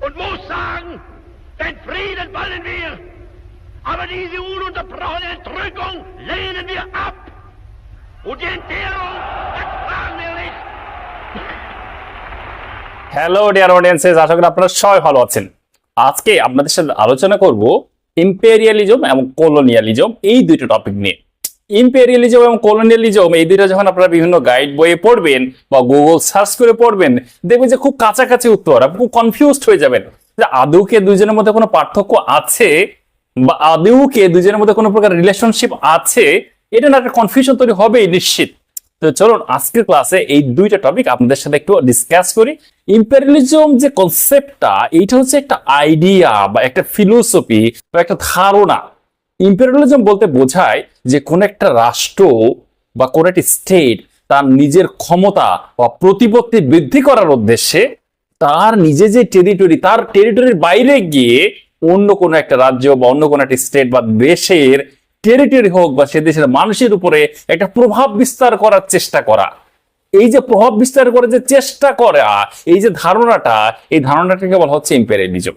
und muss sagen, den Frieden wollen wir, aber diese ununterbrochene Entrückung lehnen wir ab. Und die Entbehrung ertragen wir nicht. Hello dear audiences আশা করি আপনারা সবাই ভালো আছেন আজকে আপনাদের সাথে আলোচনা করব ইম্পেরিয়ালিজম এবং কলোনিয়ালিজম এই দুটো টপিক নিয়ে ইম্পেরিয়ালিজম এবং কলোনিয়ালিজম, এই দুটো যখন আপনারা বিভিন্ন গাইড বইয়ে পড়বেন বা গুগল সার্চ করে পড়বেন, দেখবেন যে খুব কাছাকাছি উত্তর, আপনি খুব কনফিউজড হয়ে যাবেন। যে আদৌ কি দুজনের মধ্যে কোনো পার্থক্য আছে বা আদৌ কি দুজনের মধ্যে কোনো প্রকার রিলেশনশিপ আছে, এটা না একটা কনফিউশন তৈরি হবেই নিশ্চিত। তো চলুন, আজকের ক্লাসে এই দুইটা টপিক আপনাদের সাথে একটু ডিসকাস করি। ইম্পেরিয়ালিজম যে কনসেপ্টটা এইটা হচ্ছে একটা আইডিয়া বা একটা ফিলোসফি বা একটা ধারণা। ইম্পেরিয়ালিজম বলতে বোঝায় যে কোন একটা রাষ্ট্র বা কোন একটি স্টেট তার নিজের ক্ষমতা বা প্রতিপত্তি বৃদ্ধি করার উদ্দেশ্যে তার নিজে যে টেরিটরি তার টেরিটরির বাইরে গিয়ে অন্য কোনো একটা রাজ্য বা অন্য কোনো একটা স্টেট বা দেশের টেরিটরি হোক বা সে দেশের মানুষের উপরে একটা প্রভাব বিস্তার করার চেষ্টা করা। এই যে প্রভাব বিস্তার করে যে চেষ্টা করা, এই যে ধারণাটা, এই ধারণাটাকে বলা হচ্ছে ইম্পেরিয়ালিজম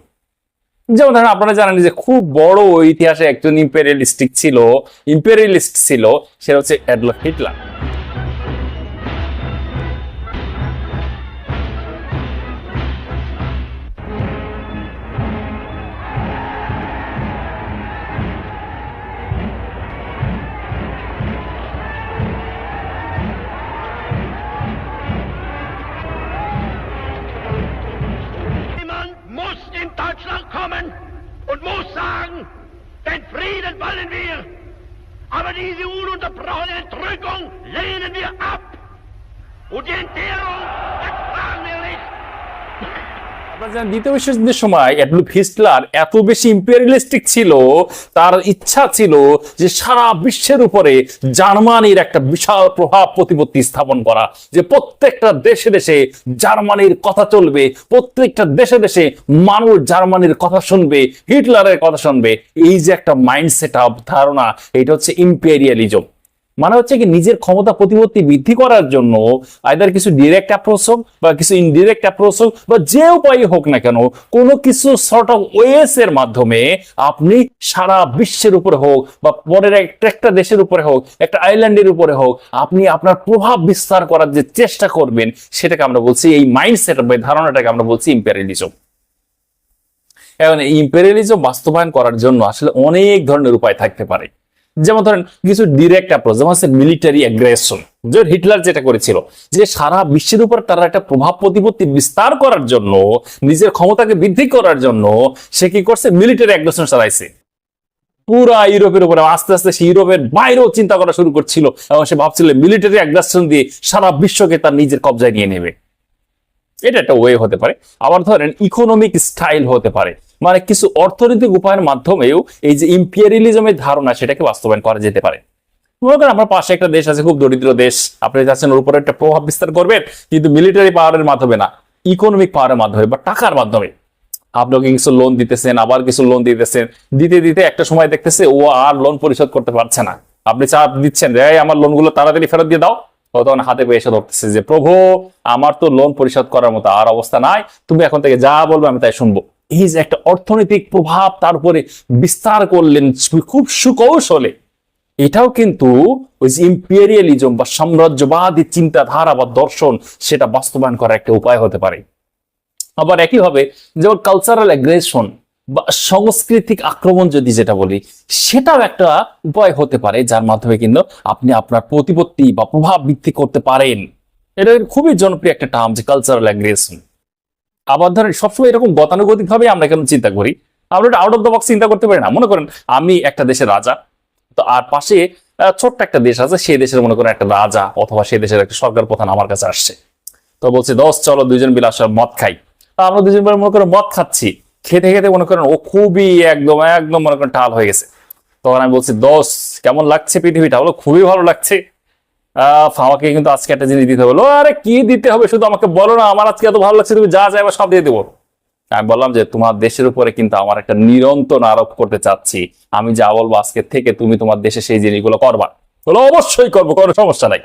যেমন ধরেন আপনারা জানেন যে খুব বড় ইতিহাসে একজন ইম্পেরিয়ালিস্টিক ছিল ইম্পেরিয়ালিস্ট ছিল, সেটা হচ্ছে Adolf Hitler Frieden wollen wir, aber diese ununterbrochene Entrückung lehnen wir ab. Und die Entbehrung দ্বিতীয় বিশ্বযুদ্ধের সময় অ্যাডলফ হিটলার এত বেশি ইম্পেরিয়ালিস্টিক ছিল, তার ইচ্ছা ছিল যে সারা বিশ্বের উপরে জার্মানির একটা বিশাল প্রভাব প্রতিপত্তি স্থাপন করা, যে প্রত্যেকটা দেশে দেশে জার্মানির কথা চলবে, প্রত্যেকটা দেশে দেশে মানুষ জার্মানির কথা শুনবে, হিটলারের কথা শুনবে। এই যে একটা মাইন্ডসেট আপ ধারণা, এটা হচ্ছে ইম্পেরিয়ালিজম মানে হচ্ছে কি নিজের ক্ষমতা প্রতিপত্তি বৃদ্ধি করার জন্য আইদার কিছু ডিরেক্ট অ্যাপ্রোচ হোক বা কিছু ইনডিরেক্ট অ্যাপ্রোচ হোক বা যে উপায় হোক না কেন, কোনো কিছু সর্ট অফ ওয়েস এর মাধ্যমে আপনি সারা বিশ্বের উপরে হোক বা পরের একটা একটা দেশের উপরে হোক, একটা আইল্যান্ডের উপরে হোক, আপনি আপনার প্রভাব বিস্তার করার যে চেষ্টা করবেন, সেটাকে আমরা বলছি এই মাইন্ডসেট বা ধারণাটাকে আমরা বলছি ইম্পেরিয়ালিজম এখন ইম্পেরিয়ালিজম বাস্তবায়ন করার জন্য আসলে অনেক ধরনের উপায় থাকতে পারে। যেমন ধরেন কিছু ডিরেক্ট অ্যাপ্রোচ যেমন হচ্ছে মিলিটারি অ্যাগ্রেশন যে হিটলার যেটা করেছিল, যে সারা বিশ্বের উপর তারা একটা প্রভাব প্রতিপত্তি বিস্তার করার জন্য, নিজের ক্ষমতাকে বৃদ্ধি করার জন্য, সে কি করছে? মিলিটারি অ্যাগ্রেশন চালাইছে। পুরা ইউরোপের উপরে, আস্তে আস্তে সে ইউরোপের বাইরেও চিন্তা করা শুরু করছিল এবং সে ভাবছিল মিলিটারি অ্যাগ্রেশন দিয়ে সারা বিশ্বকে তার নিজের কবজায় নিয়ে নেবে। এটা একটা ওয়ে হতে পারে। আবার ধরেন ইকোনমিক স্টাইল হতে পারে। মানে কিছু অর্থনৈতিক উপায়ের মাধ্যমেও এই যে ইম্পিয়ারিলিজমের ধারণা সেটাকে বাস্তবায়ন করা যেতে পারে। মনে করেন আমার পাশে একটা দেশ আছে খুব দরিদ্র দেশ। আপনি যাচ্ছেন ওর উপরে একটা প্রভাব বিস্তার করবেন কিন্তু মিলিটারি পাওয়ারের মাধ্যমে না ইকোনমিক পাওয়ারের মাধ্যমে বা টাকার মাধ্যমে। আপনাকে কিছু লোন দিতেছেন আবার কিছু লোন দিতেছেন। দিতে দিতে একটা সময় দেখতেছে ও আর লোন পরিশোধ করতে পারছে না। আপনি চাপ দিচ্ছেন রে "এই, আমার লোনগুলো তাড়াতাড়ি ফেরত দিয়ে দাও। তখন হাতে পেয়ে এসে ধরতেছে যে প্রভু আমার তো লোন পরিশোধ করার মতো আর অবস্থা নাই। তুমি এখন থেকে যা বলবে আমি তাই শুনব। যে একটা অর্থনৈতিক প্রভাব তার উপরে বিস্তার করলেন খুব সুকৌশলে। এটাও কিন্তু ওই যে ইম্পেরিয়ালিজম বা সাম্রাজ্যবাদী চিন্তাধারা বা দর্শন, সেটা বাস্তবায়ন করার একটা উপায় হতে পারে। আবার একইভাবে যেমন কালচারাল অ্যাগ্রেশন বা সাংস্কৃতিক আক্রমণ যদি যেটা বলি, সেটাও একটা উপায় হতে পারে, যার মাধ্যমে কিন্তু আপনি আপনার প্রতিপত্তি বা প্রভাব বৃদ্ধি করতে পারেন। এটা খুবই জনপ্রিয় একটা টার্ম যে কালচারাল অ্যাগ্রেশন আবার ধরেন সবসময় এরকম গতানুগতিক ভাবে আমরা কেন চিন্তা করি? আমরা আউট অফ দ্য বক্স চিন্তা করতে পারি না। মনে করেন আমি একটা দেশের রাজা, তো আর পাশে ছোট্ট একটা দেশ আছে, সেই দেশের মনে করেন একটা রাজা অথবা সেই দেশের একটা সরকার প্রধান আমার কাছে আসছে। তো বলছে দশ চলো দুইজন মিলে আসলে মদ খাই। তা আমরা দুজন মনে করেন মদ খাচ্ছি। খেতে খেতে মনে করেন ও খুবই একদম একদম মনে করেন টাল হয়ে গেছে। তখন আমি বলছি দশ কেমন লাগছে পৃথিবীটা? বলো, খুবই ভালো লাগছে। আমাকে কিন্তু আজকে একটা জিনিস দিতে হলো আরে, কি দিতে হবে? শুধু আমাকে বলো না, আমার আজকে এত ভালো লাগছে, তুমি যা চাইবা সব দিয়ে দেবো। আমি বললাম যে, তোমার দেশের উপরে কিন্তু আমার একটা নিরন্তর আরোপ করতে চাচ্ছি। আমি যা বলব আজকে থেকে তুমি তোমার দেশে সেই জিনিসগুলো করবা। বলো অবশ্যই করব, কোনো সমস্যা নাই।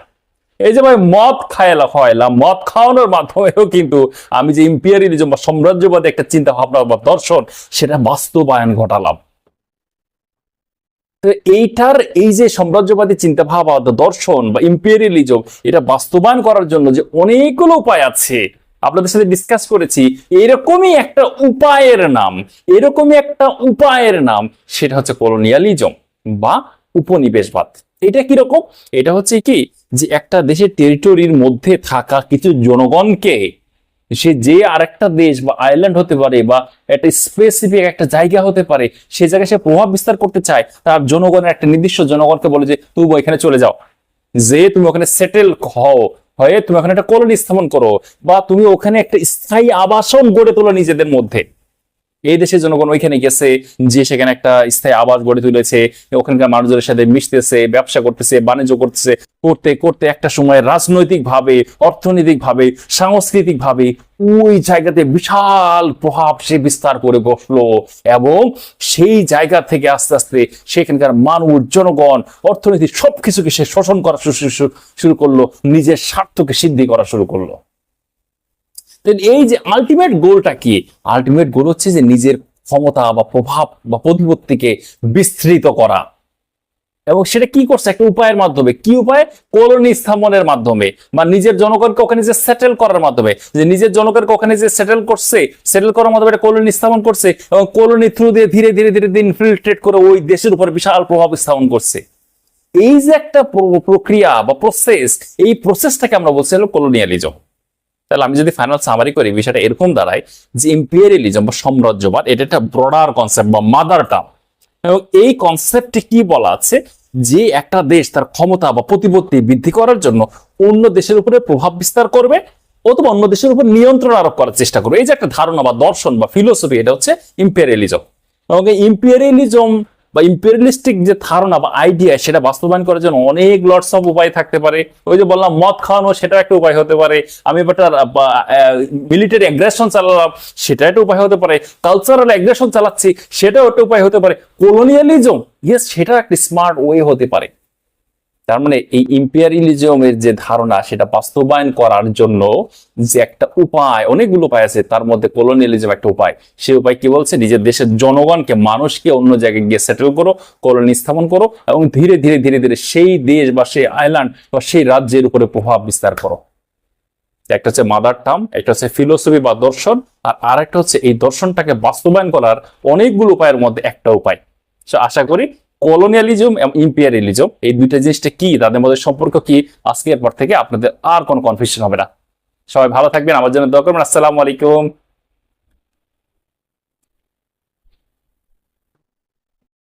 এই যে ভাই, মদ খায়লা খাওয়াইলাম মদ খাওয়ানোর মাধ্যমেও কিন্তু আমি যে ইম্পিয়ারিয়ালিজম বা সাম্রাজ্যবাদী একটা চিন্তা ভাবনা বা দর্শন, সেটা বাস্তবায়ন ঘটালাম। এইটার এই যে সাম্রাজ্যবাদী চিন্তা ভাবা বা দর্শন বা ইম্পেরিয়ালিজম এটা বাস্তবায়ন করার জন্য যে অনেকগুলো উপায় আছে, আপনাদের সাথে ডিসকাস করেছি, এরকমই একটা উপায়ের নাম, এরকমই একটা উপায়ের নাম, সেটা হচ্ছে কলোনিয়ালিজম বা উপনিবেশবাদ। এটা কি রকম এটা হচ্ছে কি, যে একটা দেশের টেরিটরির মধ্যে থাকা কিছু জনগণকে সে যে আরেকটা দেশ বা আইল্যান্ড হতে পারে বা একটা স্পেসিফিক একটা জায়গা হতে পারে, সে জায়গায় সে প্রভাব বিস্তার করতে চায়, তার জনগণের একটা নির্দিষ্ট জনগণকে বলে যে তুমি এখানে চলে যাও। যে তুমি ওখানে সেটেল হও, হয়ে তুমি ওখানে একটা কলোনি স্থাপন করো বা তুমি ওখানে একটা স্থায়ী আবাসন গড়ে তোলো নিজেদের মধ্যে। এই দেশের জনগণ ওইখানে গেছে, যে সেখানে একটা স্থায়ী আবাস গড়ে তুলেছে, ওখানকার মানুষদের সাথে মিশতেছে, ব্যবসা করতেছে, বাণিজ্য করতেছে, করতে করতে একটা সময় রাজনৈতিক ভাবে অর্থনৈতিক ভাবে সাংস্কৃতিক ভাবে ওই জায়গাতে বিশাল প্রভাব সে বিস্তার করে বসল এবং সেই জায়গা থেকে আস্তে আস্তে সেখানকার মানুষ, জনগণ, অর্থনীতি সবকিছুকে সে শোষণ করা শুরু করল, নিজের স্বার্থকে সিদ্ধি করা শুরু করল। তো এই যে আলটিমেট গোলটা কি? আলটিমেট গোল হচ্ছে যে নিজের ক্ষমতা বা প্রভাব বা প্রতিপত্তিকে বিস্তৃত করা। এবং সেটা কি করছে? একটা উপায়ের মাধ্যমে। কি উপায়? কলোনি স্থাপনের মাধ্যমে। বা নিজের জনগণকে ওখানে যে সেটেল করার মাধ্যমে। যে নিজের জনগণকে ওখানে যে সেটেল করছে সেটেল করার মাধ্যমে একটা কলোনি স্থাপন করছে এবং কলোনি থ্রু দিয়ে ধীরে ধীরে ধীরে দিন ইনফিল্ট্রেট করে ওই দেশের উপর বিশাল প্রভাব স্থাপন করছে। এই যে একটা প্র- প্রক্রিয়া বা প্রসেস এই প্রসেসটাকে আমরা বলছি হলো কলোনিয়ালিজম তাহলে আমি যদি ফাইনাল সামারি করি, বিষয়টা এরকম দাঁড়ায় যে ইম্পিরিয়ালিজম বা সাম্রাজ্যবাদ, এটা একটা ব্রডার কনসেপ্ট বা মাদার টার্ম এবং এই কনসেপ্টে কি বলা আছে? যে একটা দেশ তার ক্ষমতা বা প্রতিপত্তি বৃদ্ধি করার জন্য অন্য দেশের উপরে প্রভাব বিস্তার করবে অথবা অন্য দেশের উপর নিয়ন্ত্রণ আরোপ করার চেষ্টা করবে। এই যে একটা ধারণা বা দর্শন বা ফিলোসফি এটা হচ্ছে ইম্পেরিয়ালিজম এবং ইম্পেরিয়ালিজম বা ইম্পেরিয়ালিস্টিক যে ধারণা বা আইডিয়া সেটা বাস্তবায়ন করার জন্য অনেক লটস অফ উপায় থাকতে পারে। ওই যে বললাম, মদ খাওয়ানো সেটা একটা উপায় হতে পারে। আমি একটা মিলিটারি অ্যাগ্রেশন চালালাম সেটা একটা উপায় হতে পারে। কালচারাল অ্যাগ্রেশন চালাচ্ছি সেটাও একটা উপায় হতে পারে। কলোনিয়ালিজম ইয়েস সেটা একটা স্মার্ট ওয়ে হতে পারে। তার মানে এই ইম্পিয়ারিলিজমের যে ধারণা, সেটা বাস্তবায়ন করার জন্য যে একটা উপায়, অনেকগুলো উপায় আছে, তার মধ্যে কলোনিয়ালিজম একটা উপায়। সেই উপায় কি বলছে? নিজের দেশের জনগণকে, মানুষকে অন্য জায়গায় গিয়ে সেটেল করো কলোনি স্থাপন করো এবং ধীরে ধীরে ধীরে ধীরে সেই দেশ বা সেই আইল্যান্ড বা সেই রাজ্যের উপরে প্রভাব বিস্তার করো। একটা হচ্ছে মাদার টার্ম একটা হচ্ছে ফিলোসফি বা দর্শন, আর আরেকটা হচ্ছে এই দর্শনটাকে বাস্তবায়ন করার অনেকগুলো উপায়ের মধ্যে একটা উপায়। আশা করি কলোনিয়ালিজম এবং ইম্পিয়ারিয়ালিজম এই দুইটা জিনিসটা কি, তাদের মধ্যে সম্পর্ক কি আজকের পর থেকে আপনাদের আর কোনো কনফিউশন হবে না। সবাই ভালো থাকবেন, আমার জন্য দরকার আসসালামু আলাইকুম।